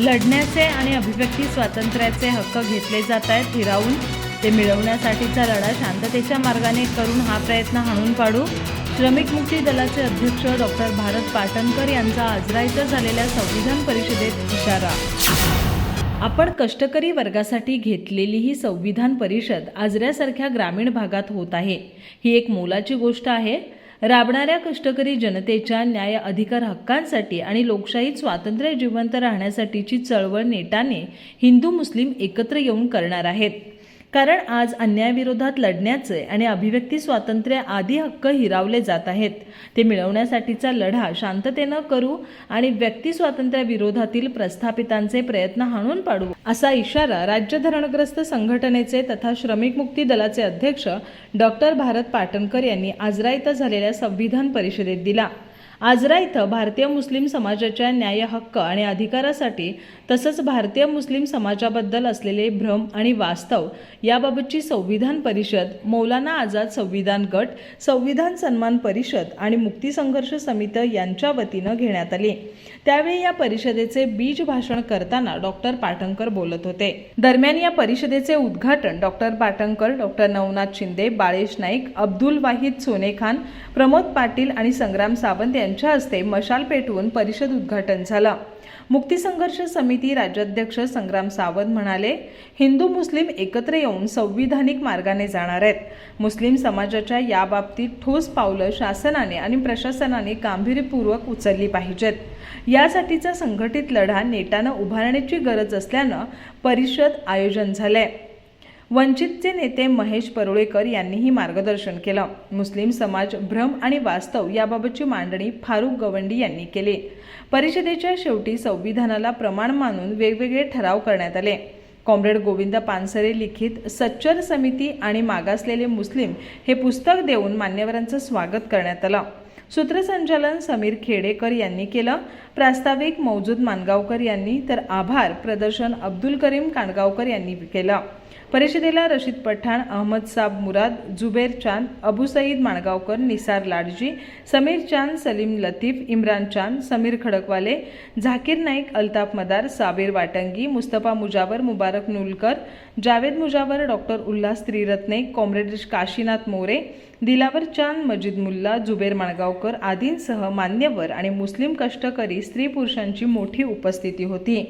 लढण्याचे आणि अभिव्यक्ती स्वातंत्र्याचे हक्क घेतले जात आहेत हिरावून ते मिळवण्यासाठीचा लढा शांततेच्या मार्गाने करून हा प्रयत्न हाणून पाडू. श्रमिक मुक्ती दलाचे अध्यक्ष डॉक्टर भारत पाटणकर यांचा आजरा इथं झालेल्या संविधान परिषदेत इशारा. आपण कष्टकरी वर्गासाठी घेतलेली ही संविधान परिषद आजऱ्यासारख्या ग्रामीण भागात होत आहे. ही एक मोलाची गोष्ट आहे. राबणाऱ्या कष्टकरी जनतेच्या न्याय अधिकार हक्कांसाठी आणि लोकशाहीत स्वातंत्र्य जिवंत राहण्यासाठीची चळवळ नेटाने हिंदू मुस्लिम एकत्र येऊन करणार आहेत. कारण आज अन्यायाविरोधात लढण्याचे आणि अभिव्यक्ती स्वातंत्र्य आदी हक्क हिरावले जात आहेत. ते मिळवण्यासाठीचा लढा शांततेनं करू आणि व्यक्ती स्वातंत्र्याविरोधातील प्रस्थापितांचे प्रयत्न हाणून पाडू असा इशारा राज्य धरणग्रस्त संघटनेचे तथा श्रमिक मुक्ती दलाचे अध्यक्ष डॉक्टर भारत पाटणकर यांनी आजरा इथं झालेल्या संविधान परिषदेत दिला. आजरा इथं भारतीय मुस्लिम समाजाच्या न्याय हक्क आणि अधिकारासाठी तसंच भारतीय मुस्लिम समाजाबद्दल असलेले भ्रम आणि वास्तव याबाबतची संविधान परिषद मौलाना आझाद संविधान गट संविधान सन्मान परिषद आणि मुक्ती संघर्ष समिती यांच्या वतीनं घेण्यात आली. त्यावेळी या परिषदेचे बीज भाषण करताना डॉक्टर पाटणकर बोलत होते. दरम्यान या परिषदेचे उद्घाटन डॉक्टर पाटणकर डॉक्टर नवनाथ शिंदे बाळेश नाईक अब्दुल वाहिद सोने खान प्रमोद पाटील आणि संग्राम सावंत यांच्या हस्ते मशाल पेटवून परिषद उद्घाटन झालं. मुक्ती संघर्ष समिती राज्याध्यक्ष संग्राम सावंत म्हणाले हिंदू मुस्लिम एकत्र येऊन संविधानिक मार्गाने जाणार आहेत. मुस्लिम समाजाच्या याबाबतीत ठोस पावलं शासनाने आणि प्रशासनाने गांभीर्यपूर्वक उचलली पाहिजेत. यासाठीचा संघटित लढा नेटानं उभारण्याची गरज असल्यानं परिषद आयोजन झालंय. वंचितचे नेते महेश परुळेकर यांनीही मार्गदर्शन केलं. मुस्लिम समाज भ्रम आणि वास्तव याबाबतची मांडणी फारुख गवंडी यांनी केली. परिषदेच्या शेवटी संविधानाला प्रमाण मानून वेगवेगळे ठराव करण्यात आले. कॉम्रेड गोविंद पानसरे लिखित सच्चर समिती आणि मागासलेले मुस्लिम हे पुस्तक देऊन मान्यवरांचं स्वागत करण्यात आलं. सूत्रसंचालन समीर खेडेकर यांनी केलं. प्रास्ताविक मौजूद मानगावकर यांनी तर आभार प्रदर्शन अब्दुल करीम कानगावकर यांनी केलं. परिषदेला रशीद पठाण अहमद साब मुराद जुबेर चांद अबू सईद माणगावकर निसार लाडजी समीर चांद सलीम लतीफ इम्रान चांद समीर खडकवाले झाकीर नाईक अल्ताफ मदार साबीर वाटंगी मुस्तफा मुजावर मुबारक नुलकर जावेद मुजावर डॉक्टर उल्हास त्रिरत्ने कॉम्रेड काशीनाथ मोरे दिलावर चांद मजिद मुल्ला जुबेर माणगावकर आदींसह मान्यवर आणि मुस्लिम कष्टकरी स्त्री पुरुषांची मोठी उपस्थिती होती.